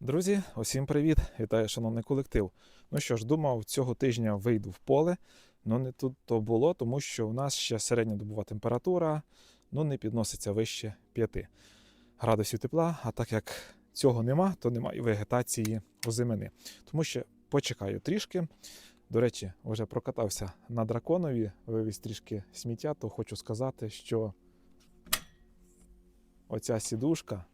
Друзі, усім привіт! Вітаю, шановний колектив. Ну що ж, думав, цього тижня вийду в поле, але не тут то було, тому що у нас ще середньодобова температура ну, не підноситься вище 5 градусів тепла. А так як цього нема, то немає вегетації озимини. Тому що почекаю трішки. До речі, вже прокатався на драконові, вивіз трішки сміття, то хочу сказати, що оця сідушка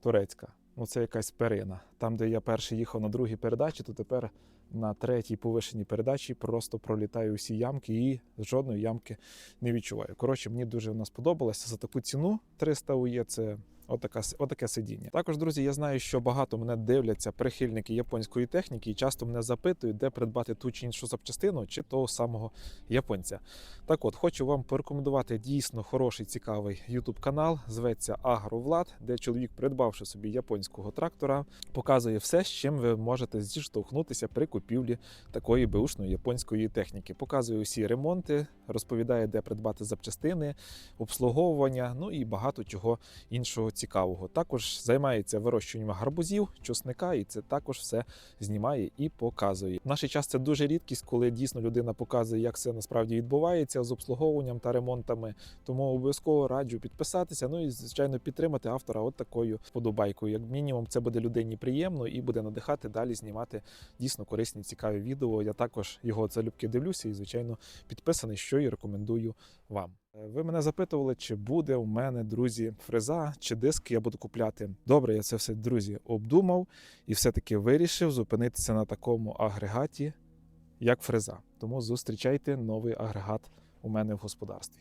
турецька. Ну, це якась перина. Там, де я перший їхав на другій передачі, то тепер на третій повишеній передачі просто пролітаю усі ямки і жодної ямки не відчуваю. Коротше, мені дуже вона сподобалася за таку ціну 300 УЄ. Це отака, отаке сидіння. Також, друзі, я знаю, що багато мене дивляться прихильники японської техніки і часто мене запитують, де придбати ту чи іншу запчастину чи того самого японця. Так от, хочу вам порекомендувати дійсно хороший, цікавий YouTube канал. Зветься Агровлад, де чоловік, придбавши собі японського трактора, показує все, з чим ви можете зіштовхнутися при купівлі такої беушної японської техніки. Показує усі ремонти, розповідає, де придбати запчастини, обслуговування, ну і багато чого іншого цікавого. Також займається вирощуванням гарбузів, чосника, і це також все знімає і показує. В наш час це дуже рідкість, коли дійсно людина показує, як все насправді відбувається з обслуговуванням та ремонтами. Тому обов'язково раджу підписатися. Ну і звичайно підтримати автора от такою вподобайкою. Як мінімум, це буде людині приємно і буде надихати далі знімати дійсно корисні, цікаві відео. Я також його залюбки дивлюся і, звичайно, підписаний, що і рекомендую вам. Е, Ви мене запитували, чи буде у мене, друзі, фреза, чи диски я буду купляти. Добре, я це все, друзі, обдумав і все-таки вирішив зупинитися на такому агрегаті, як фреза. Тому зустрічайте новий агрегат у мене в господарстві.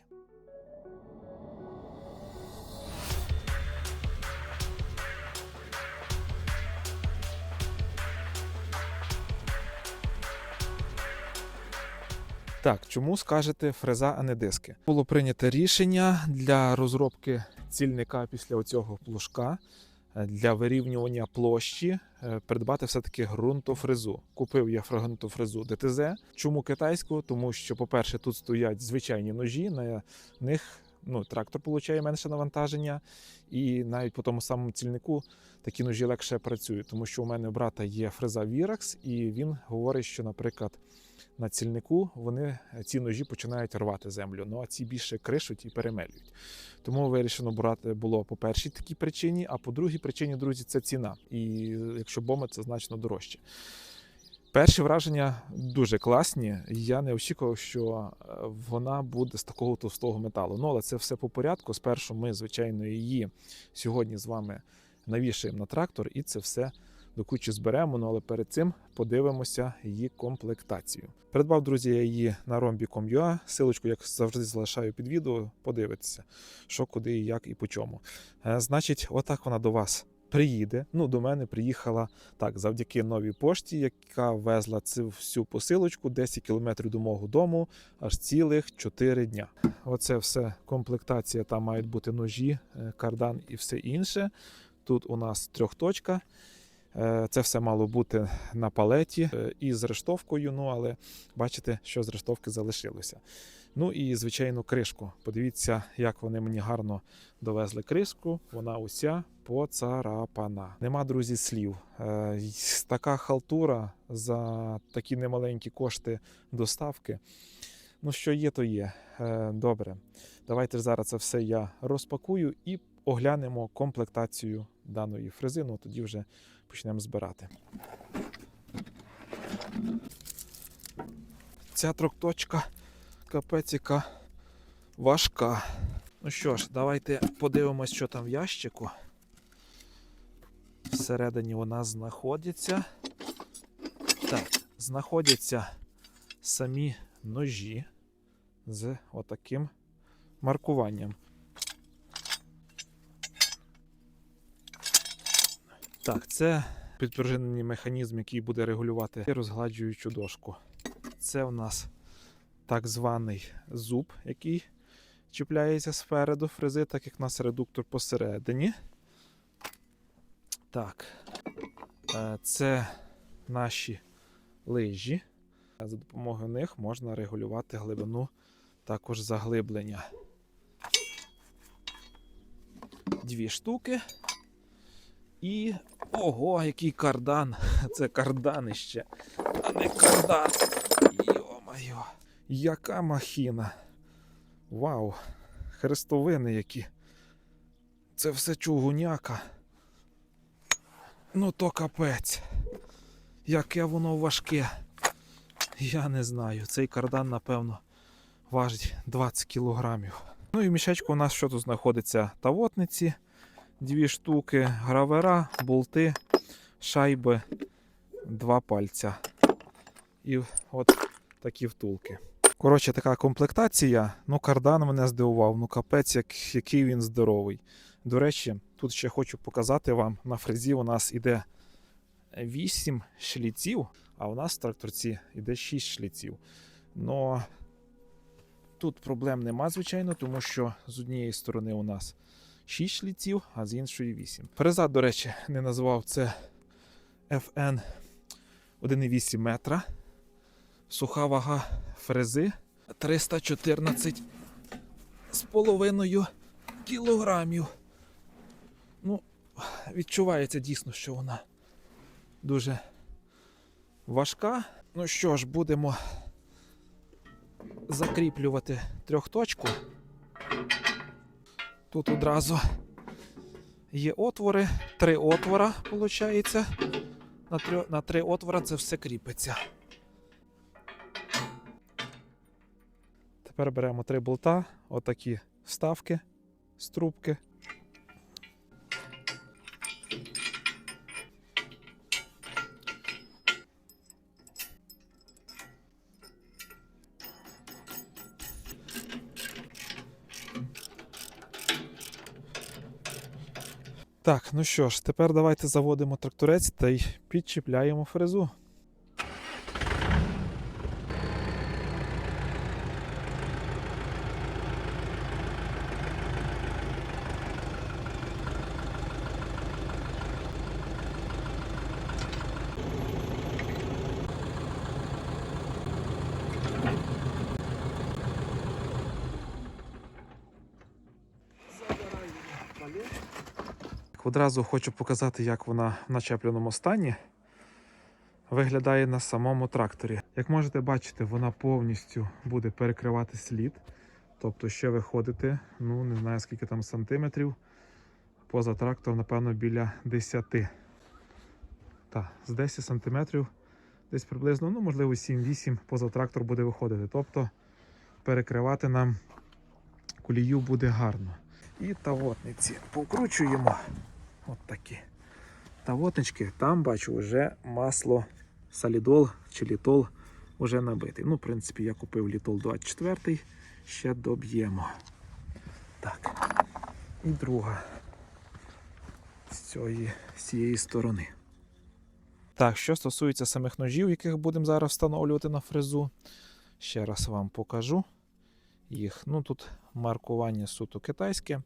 Так, чому скажете фреза, а не диски? Було прийнято рішення для розробки цільника після оцього плужка е, для вирівнювання площі е, придбати все-таки ґрунтофрезу. Купив я ґрунтофрезу ДТЗ. Чому китайську? Тому що, по-перше, тут стоять звичайні ножі, на них ну, трактор получає менше навантаження, і навіть по тому самому цільнику такі ножі легше працюють, тому що у мене у брата є фреза Virax, і він говорить, що, наприклад, на цільнику вони ці ножі починають рвати землю. Ну а ці більше кришуть і перемелюють. Тому вирішено брати було по першій такій причині, а по другій причині, друзі, це ціна. І якщо бома, це значно дорожче. Перші враження дуже класні. Я не очікував, що е, вона буде з такого товстого металу. Ну, але це все по порядку. Спершу ми, звичайно, її сьогодні з вами навішаємо на трактор, і це все до кучі зберемо. Ну але перед цим подивимося її комплектацію. Придбав, друзі, я її на rombi.com.ua. Силочку, як завжди, залишаю під відео. Подивитися, що, куди, як і по чому. Е, Значить, отак вона до вас приїде. Ну, до мене приїхала так завдяки новій пошті, яка везла цю всю посилочку 10 кілометрів до мого дому, аж цілих 4 дня. Оце все комплектація. Там мають бути ножі, е, кардан і все інше. Тут у нас трьохточка. Е, Це все мало бути на палеті е, і з рештовкою. Ну але бачите, що з рештовки залишилося. Ну і звичайно, кришку. Подивіться, як вони мені гарно довезли кришку. Вона уся поцарапана. Нема, друзі, слів. Е, Така халтура за такі немаленькі кошти доставки. Ну, що є, то є. Добре. Давайте зараз це все я розпакую і оглянемо комплектацію даної фрези. Ну, тоді вже почнемо збирати. Ця тракточка капець яка важка. Ну що ж, давайте подивимось, що там в ящику. Всередині вона знаходиться. Так, знаходяться самі ножі з отаким маркуванням. Так, це підпружинений механізм, який буде регулювати розгладжуючу дошку. Це в нас так званий зуб, який чіпляється спереду фрези, так як у нас редуктор посередині. Так, е, це наші лижі. За допомогою них можна регулювати глибину також заглиблення. Дві штуки. І. Ого, який кардан! Це карданище, а не кардан. Йо-моє, яка махіна. Вау! Хрестовини які. Це все чугуняка. Ну то капець. Яке воно важке. Я не знаю. Цей кардан, напевно, важить 20 кілограмів. Ну і в мішечку у нас що тут знаходиться? Тавотниці, дві штуки, гравера, болти, шайби, два пальця. І от такі втулки. Коротше, така комплектація. Ну, кардан мене здивував. Ну, капець, як, який він здоровий. До речі, тут ще хочу показати вам: на фрезі у нас іде 8 шліців, а у нас в тракторці іде 6 шліців. Но тут проблем нема, звичайно, тому що з однієї сторони у нас 6 шліців, а з іншої 8. Фреза, до речі, не назвав це FN 1,8 метра. Суха вага фрези 314 з половиною кілограмів. Ну, відчувається дійсно, що вона дуже важка. Ну що ж, будемо закріплювати трьохточку. Тут одразу є отвори, три отвора, виходить. На три, на три отвора це все кріпиться. Тепер беремо три болта, отакі вставки з трубки. Так, ну що ж, тепер давайте заводимо тракторець та й підчіпляємо фрезу. Одразу хочу показати, як вона в начепленому стані виглядає на самому тракторі. Як можете бачити, вона повністю буде перекривати слід. Тобто ще виходити, ну не знаю скільки там сантиметрів. Поза трактором, напевно, біля 10. Так, з 10 сантиметрів, десь приблизно, ну, можливо, 7-8 поза трактор буде виходити. Тобто перекривати нам колію буде гарно. І тавотниці покручуємо. От такі. Тавотнички, там бачу вже масло солідол чи літол вже набитий. Ну, в принципі, я купив літол 24, ще доб'ємо. Так. І друга з цієї, з цієї сторони. Так, що стосується самих ножів, яких будемо зараз встановлювати на фрезу, ще раз вам покажу їх. Ну, тут маркування суто китайське.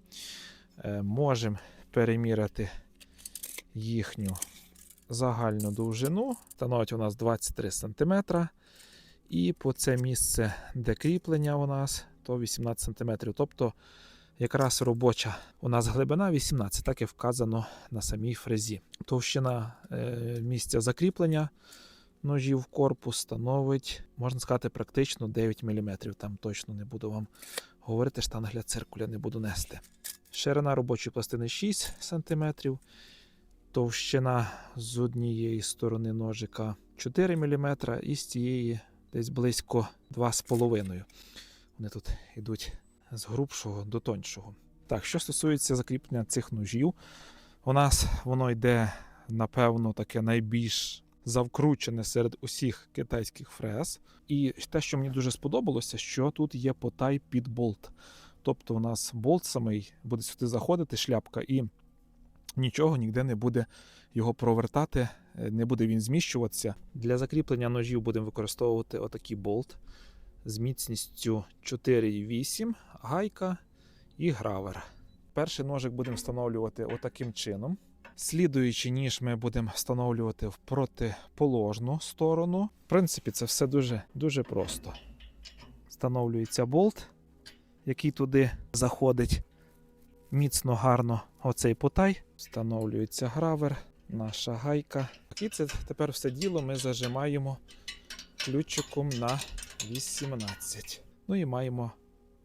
Е, Можемо переміряти їхню загальну довжину. Становить у нас 23 см. І по це місце, де кріплення у нас, то 18 см. Тобто, якраз робоча у нас глибина 18, так і вказано на самій фрезі. Товщина е, місця закріплення ножів корпус становить, можна сказати, практично 9 мм. Там точно не буду вам говорити, штанг для циркуля не буду нести. Ширина робочої пластини 6 см, товщина з однієї сторони ножика 4 мм і з цієї десь близько 2,5 Вони тут йдуть з грубшого до тоншого. Так, що стосується закріплення цих ножів, у нас воно йде, напевно, таке найбільш завкручене серед усіх китайських фрез. І те, що мені дуже сподобалося, що тут є потай під болт. Тобто у нас болт самий буде сюди заходити, шляпка, і нічого ніде не буде його провертати, е, не буде він зміщуватися. Для закріплення ножів будемо використовувати отакий болт з міцністю 4,8, гайка і гравер. Перший ножик будемо встановлювати отаким чином. Слідуючий ніж ми будемо встановлювати в протиположну сторону. В принципі, це все дуже, дуже просто. Встановлюється болт, який туди заходить. міцно гарно оцей потай. Встановлюється гравер, наша гайка. І це тепер все діло ми зажимаємо ключиком на 18. Ну і маємо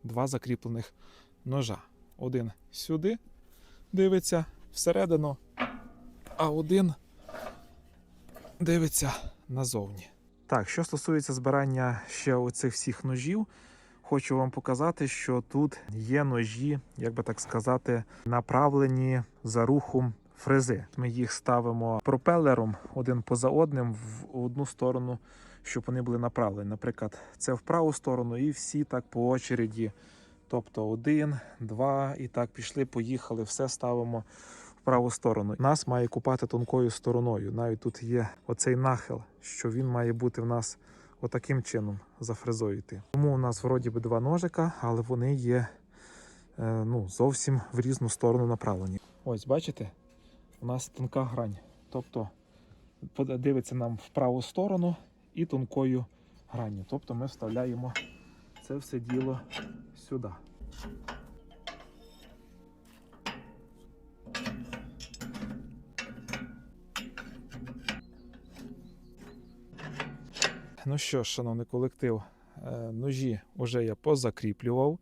два закріплених ножа. Один сюди дивиться всередину, а один дивиться назовні. Так, що стосується збирання ще оцих всіх ножів, хочу вам показати, що тут є ножі, як би так сказати, направлені за рухом фрези. Ми їх ставимо пропелером один поза одним в одну сторону, щоб вони були направлені. Наприклад, це в праву сторону, і всі так по очереді. Тобто один, два, і так пішли, поїхали, все ставимо в праву сторону. Нас має купати тонкою стороною. Навіть тут є оцей нахил, що він має бути в нас отаким чином за фрезою. Тому у нас вроді би два ножика, але вони є е, ну, зовсім в різну сторону направлені. Ось, бачите, у нас тонка грань. Тобто дивиться нам в праву сторону і тонкою гранню. Тобто ми вставляємо це все діло сюди. Ну що шановний колектив, е, ножі вже я позакріплював.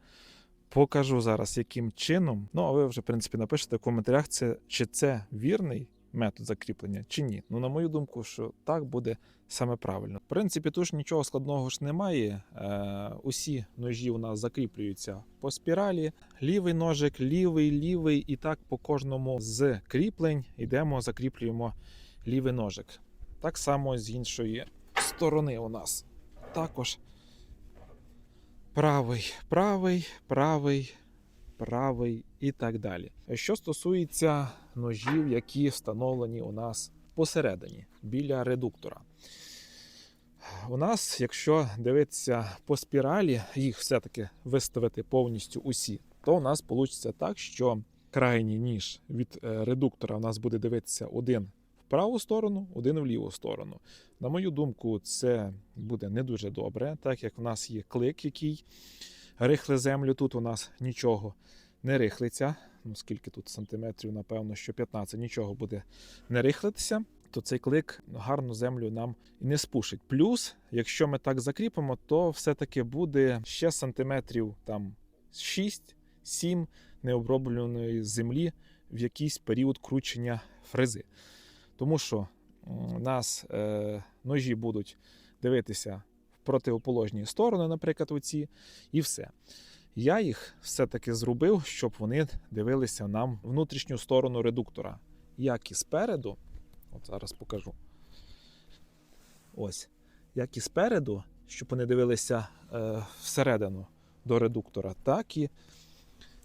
Покажу зараз, яким чином. Ну, а ви вже, в принципі, напишете в коментарях, це, чи це вірний метод закріплення, чи ні. Ну, на мою думку, що так буде саме правильно. В принципі, тут ж нічого складного ж немає. Е, усі ножі у нас закріплюються по спіралі. Лівий ножик, лівий, лівий, і так по кожному з кріплень йдемо, закріплюємо лівий ножик. Так само з іншої сторони у нас також правий, правий, правий, правий і так далі. Що стосується ножів, які встановлені у нас посередині біля редуктора. У нас, якщо дивитися по спіралі, їх все-таки виставити повністю усі, то у нас вийде так, що крайній ніж від е, редуктора у нас буде дивитися один праву сторону, один в ліву сторону. На мою думку, це буде не дуже добре, так як в нас є клик, який рихле землю. Тут у нас нічого не рихлиться. Ну, скільки тут сантиметрів, напевно, що 15, нічого буде не рихлитися, то цей клик гарну землю нам і не спушить. Плюс, якщо ми так закріпимо, то все-таки буде ще сантиметрів там 6-7 необробленої землі в якийсь період кручення фрези. Тому що нас е, ножі будуть дивитися в противоположні сторони, наприклад, оці, і все. Я їх все-таки зробив, щоб вони дивилися нам внутрішню сторону редуктора. Як і спереду, от зараз покажу. Ось, як і спереду, щоб вони дивилися е, всередину до редуктора, так і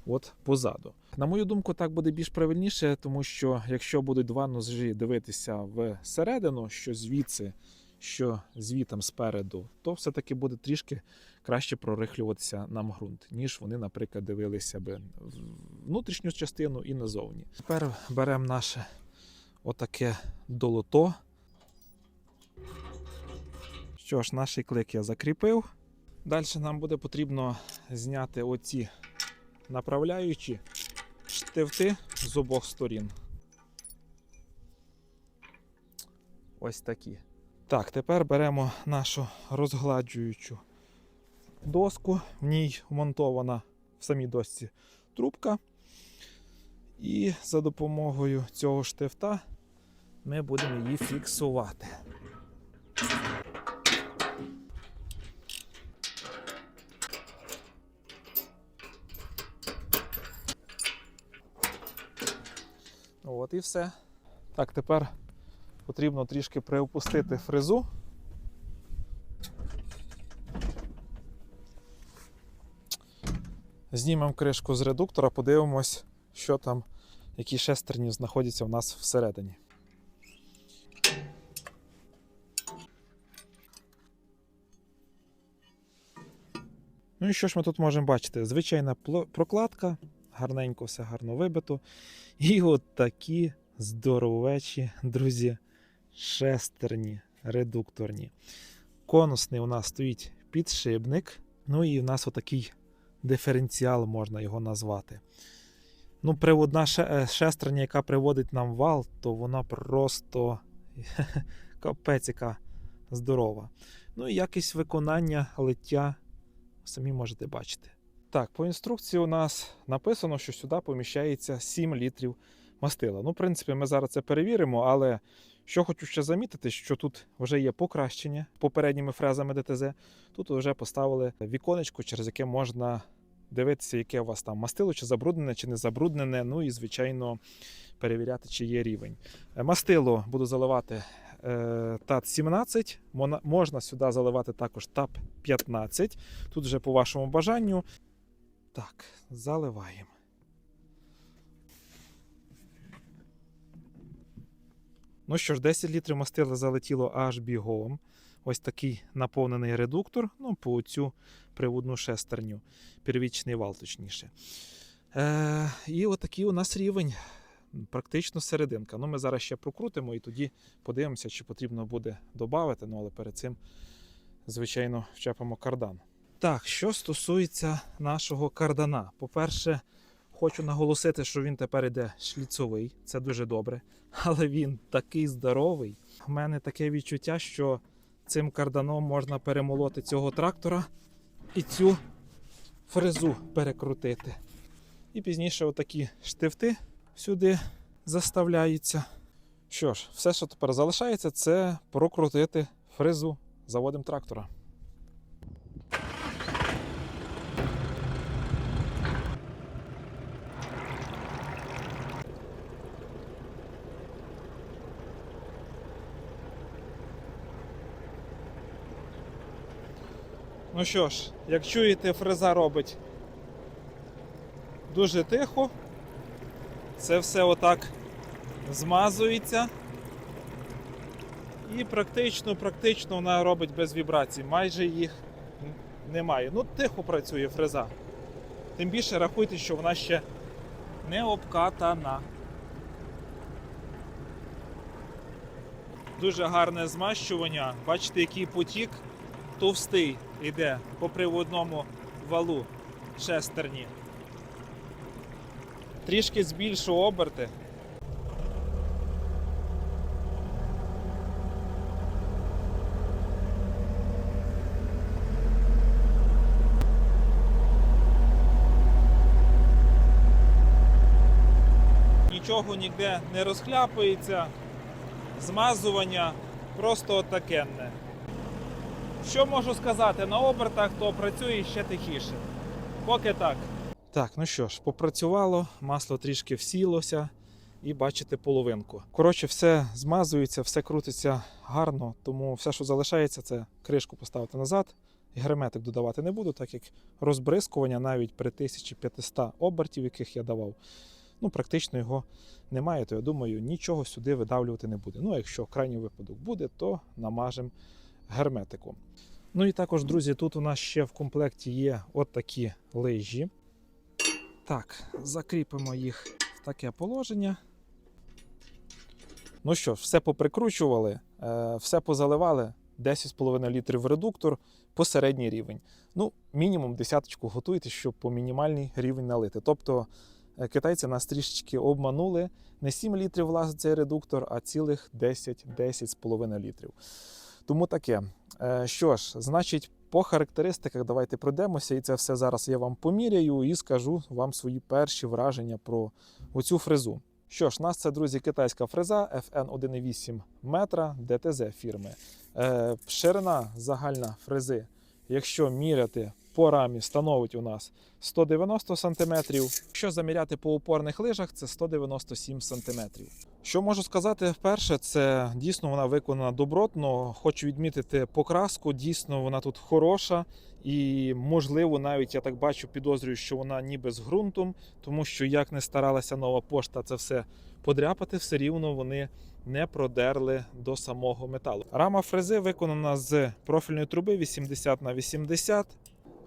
от позаду. На мою думку, так буде більш правильніше, тому що якщо будуть два ножі дивитися всередину, що звідси, що звітом спереду, то все-таки буде трішки краще прорихлюватися нам ґрунт, ніж вони, наприклад, дивилися в внутрішню частину і назовні. Тепер беремо наше отаке долото. Що ж, наш клик я закріпив. Далі нам буде потрібно зняти оці направляючі штифти з обох сторін. Ось такі. Так, тепер беремо нашу розгладжуючу доску. В ній вмонтована в самій досці трубка. І за допомогою цього штифта ми будемо її фіксувати. От і все. Так, тепер потрібно трішки приопустити фрезу. Знімемо кришку з редуктора, подивимось, що там, які шестерні знаходяться в нас всередині. Ну і що ж ми тут можемо бачити? Звичайна прокладка, гарненько, все гарно вибито. І от такі здоровечі, друзі, шестерні, редукторні. Конусний у нас стоїть підшипник. Ну і в нас отакий диференціал можна його назвати. Ну, приводна е, шестерня, яка приводить нам вал, то вона просто капець, яка здорова. Ну і якість виконання лиття самі можете бачити. Так, по інструкції у нас написано, що сюди поміщається 7 літрів мастила. Ну, в принципі, ми зараз це перевіримо, але що хочу ще замітити, що тут вже є покращення попередніми фрезами ДТЗ. Тут вже поставили віконечко, через яке можна дивитися, яке у вас там мастило, чи забруднене, чи не забруднене. Ну і, звичайно, перевіряти, чи є рівень. Е, Мастило буду заливати е, ТАТ 17. Можна сюди заливати також ТАП 15. Тут вже по вашому бажанню. Так, заливаємо. Ну що ж, 10 літрів мастила залетіло аж бігом. Ось такий наповнений редуктор, ну, по цю приводну шестерню, первічний вал, точніше. Е, і отакий у нас рівень, практично серединка. Ну, ми зараз ще прокрутимо і тоді подивимося, чи потрібно буде додати. Ну, але перед цим, звичайно, вчепимо кардан. Так, що стосується нашого кардана. По-перше, хочу наголосити, що він тепер іде шліцовий, це дуже добре. Але він такий здоровий. У мене таке відчуття, що цим карданом можна перемолоти цього трактора і цю фрезу перекрутити. І пізніше отакі штифти сюди заставляються. Що ж, все, що тепер залишається, це прокрутити фрезу заводом трактора. Ну що ж, як чуєте, фреза робить дуже тихо. Це все отак змазується. І практично, практично вона робить без вібрацій. Майже їх немає. Ну, тихо працює фреза. Тим більше рахуйте, що вона ще не обкатана. Дуже гарне змащування. Бачите, який потік товстий йде по приводному валу шестерні. Трішки збільшу оберти. Нічого ніде не розхляпується, змазування просто отакенне. Що можу сказати, на обертах то працює ще тихіше. Поки так. Так, ну що ж, попрацювало, масло трішки всілося і бачите половинку. Коротше, все змазується, все крутиться гарно, тому все, що залишається, це кришку поставити назад. І герметик додавати не буду, так як розбризкування навіть при 1500 обертів, яких я давав, ну практично його немає, то я думаю, нічого сюди видавлювати не буде. Ну, якщо крайній випадок буде, то намажемо герметиком. Ну і також, друзі, тут у нас ще в комплекті є от такі лижі. Так, закріпимо їх в таке положення. Ну що все поприкручували, е, все позаливали. 10,5 літрів редуктор по середній рівень. Ну, мінімум десяточку готуйте, щоб по мінімальний рівень налити. Тобто е, китайці нас трішечки обманули. Не 7 літрів влазить цей редуктор, а цілих 10 10,5 літрів. Тому таке. Е, Що ж, значить, по характеристиках давайте пройдемося, і це все зараз я вам поміряю і скажу вам свої перші враження про оцю фрезу. Що ж, нас це, друзі, китайська фреза FN 1,8 метра ДТЗ фірми. Е, ширина загальна фрези, якщо міряти по рамі, становить у нас 190 см. Якщо заміряти по опорних лижах, це 197 см. Що можу сказати вперше, це дійсно вона виконана добротно. Хочу відмітити покраску. Дійсно, вона тут хороша, і можливо, навіть я так бачу, підозрюю, що вона ніби з ґрунтом, тому що як не старалася нова пошта це все подряпати, все рівно вони не продерли до самого металу. Рама фрези виконана з профільної труби 80 на 80.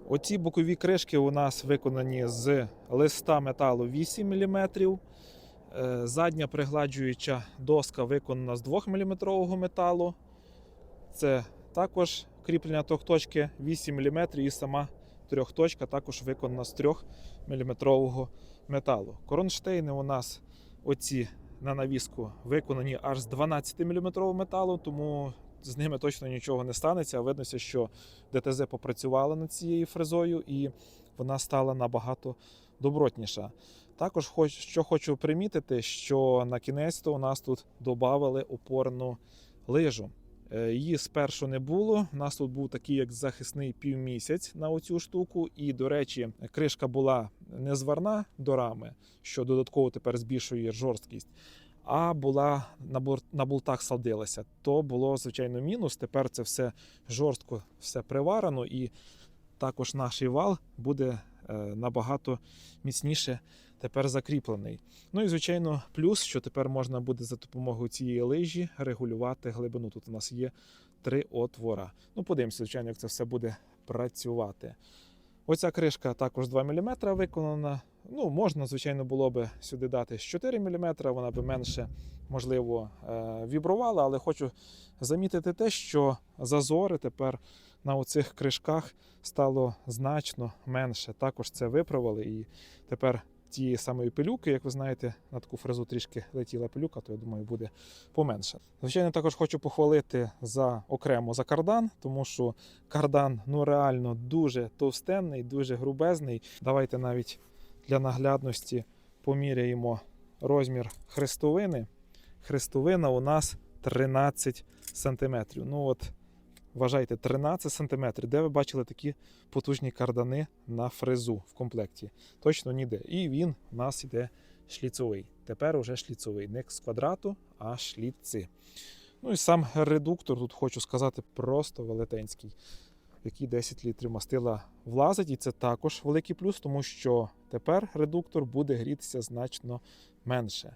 Оці бокові кришки у нас виконані з листа металу 8 мм. Е, Задня пригладжуюча доска виконана з 2 мм металу. Це також кріплення тохточки 8 мм і сама трьохточка також виконана з 3 мм металу. Кронштейни у нас оці на навіску виконані аж з 12 мм металу, тому з ними точно нічого не станеться. Виднося, що ДТЗ попрацювала над цією фрезою і вона стала набагато добротніша. Також хоч, що хочу примітити, що на кінець то у нас тут додали опорну лижу. Е, Її спершу не було. У нас тут був такий як захисний півмісяць на оцю штуку. І, до речі, кришка була не зварна до рами, що додатково тепер збільшує жорсткість, а була на болтах садилася. То було, звичайно, мінус. Тепер це все жорстко все приварено, і також наш вал буде е, набагато міцніше тепер закріплений. Ну і звичайно, плюс, що тепер можна буде за допомогою цієї лижі регулювати глибину. Тут у нас є три отвора. Ну, подивимося, звичайно, як це все буде працювати. Оця кришка також 2 мм виконана. Ну, можна, звичайно, було би сюди дати 4 мм, вона би менше, можливо, е, вібрувала, але хочу замітити те, що зазори тепер на оцих кришках стало значно менше. Також це виправили, і тепер тієї самої пилюки, як ви знаєте, на таку фрезу трішки летіла пилюка, то я думаю, буде поменше. Звичайно, також хочу похвалити за окремо за кардан, тому що кардан ну реально дуже товстенний, дуже грубезний. Давайте навіть для наглядності поміряємо розмір хрестовини. Хрестовина у нас 13 см. Ну от Вважайте, 13 см. Де ви бачили такі потужні кардани на фрезу в комплекті? Точно ніде. І він у нас іде шліцовий. Тепер уже шліцовий. Не з квадрату, а шліци. Ну і сам редуктор, тут хочу сказати, просто велетенський, який 10 літрів мастила влазить. І це також великий плюс, тому що тепер редуктор буде грітися значно менше.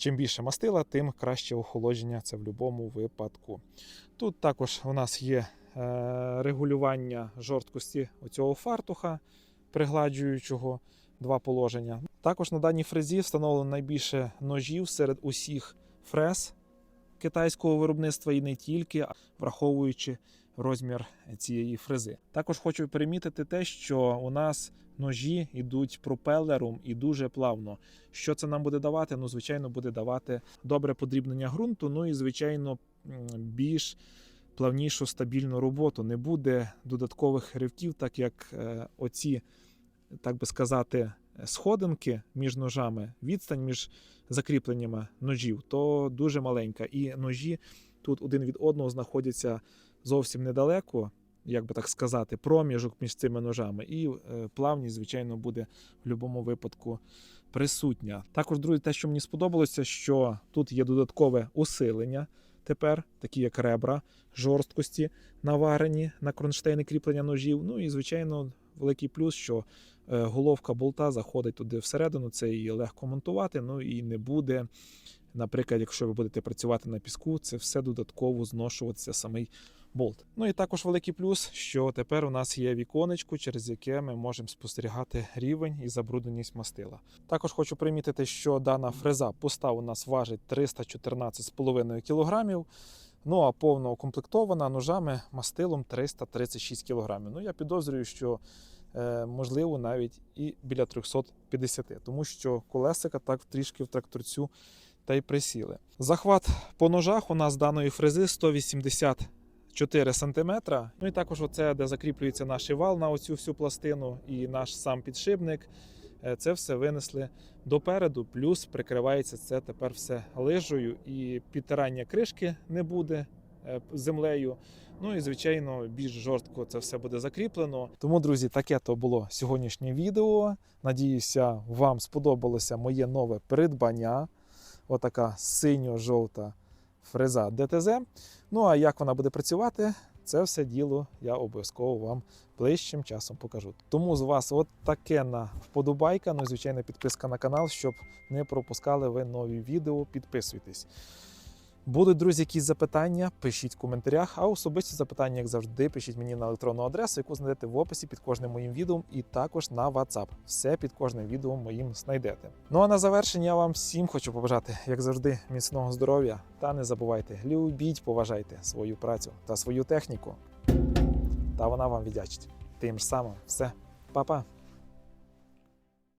Чим більше мастила, тим краще охолодження це в будь-якому випадку. Тут також у нас є е, регулювання жорсткості оцього фартуха, пригладжуючого два положення. Також на даній фрезі встановлено найбільше ножів серед усіх фрез китайського виробництва і не тільки, враховуючи розмір цієї фрези. Також хочу примітити те, що у нас ножі йдуть пропелером і дуже плавно. Що це нам буде давати? Ну, звичайно, буде давати добре подрібнення ґрунту, ну і звичайно більш плавнішу стабільну роботу. Не буде додаткових ривків, так як е, оці, так би сказати, сходинки між ножами, відстань між закріпленнями ножів, то дуже маленька. І ножі тут один від одного знаходяться зовсім недалеко, як би так сказати, проміжок між цими ножами. І е, плавність, звичайно, буде в будь-якому випадку присутня. Також, друзі, те, що мені сподобалося, що тут є додаткове усилення. Тепер, такі як ребра жорсткості наварені на кронштейни кріплення ножів. Ну і, звичайно, великий плюс, що е, головка болта заходить туди всередину, це її легко монтувати, ну і не буде. Наприклад, якщо ви будете працювати на піску, це все додатково зношуватися самий болт. Ну і також великий плюс, що тепер у нас є віконечко, через яке ми можемо спостерігати рівень і забрудненість мастила. Також хочу примітити, що дана фреза постав у нас важить 314,5 кг. Ну а повно укомплектована ножами мастилом 336 кг. Ну я підозрюю, що е, можливо навіть і біля 350, тому що колесика так трішки в тракторцю та й присіли. Захват по ножах у нас даної фрези 184 см. Ну і також оце, де закріплюється наш вал на оцю всю пластину і наш сам підшипник. Е, Це все винесли допереду, плюс прикривається це тепер все лижею, і підтирання кришки не буде е, землею. Ну і звичайно, більш жорстко це все буде закріплено. Тому, друзі, таке то було сьогоднішнє відео. Надіюся, вам сподобалося моє нове придбання. Отака синьо-жовта фреза ДТЗ. Ну а як вона буде працювати, це все діло я обов'язково вам ближчим часом покажу. Тому з вас от таке на вподобайка. Ну і звичайно, підписка на канал, щоб не пропускали ви нові відео. Підписуйтесь. Будуть, друзі, якісь запитання, пишіть в коментарях, а особисті запитання, як завжди, пишіть мені на електронну адресу, яку знайдете в описі під кожним моїм відео, і також на WhatsApp. Все під кожним відео моїм знайдете. Ну а на завершення я вам всім хочу побажати, як завжди, міцного здоров'я. Та не забувайте, любіть, поважайте свою працю та свою техніку. Та вона вам віддячить. тим ж самим. Все, па-па!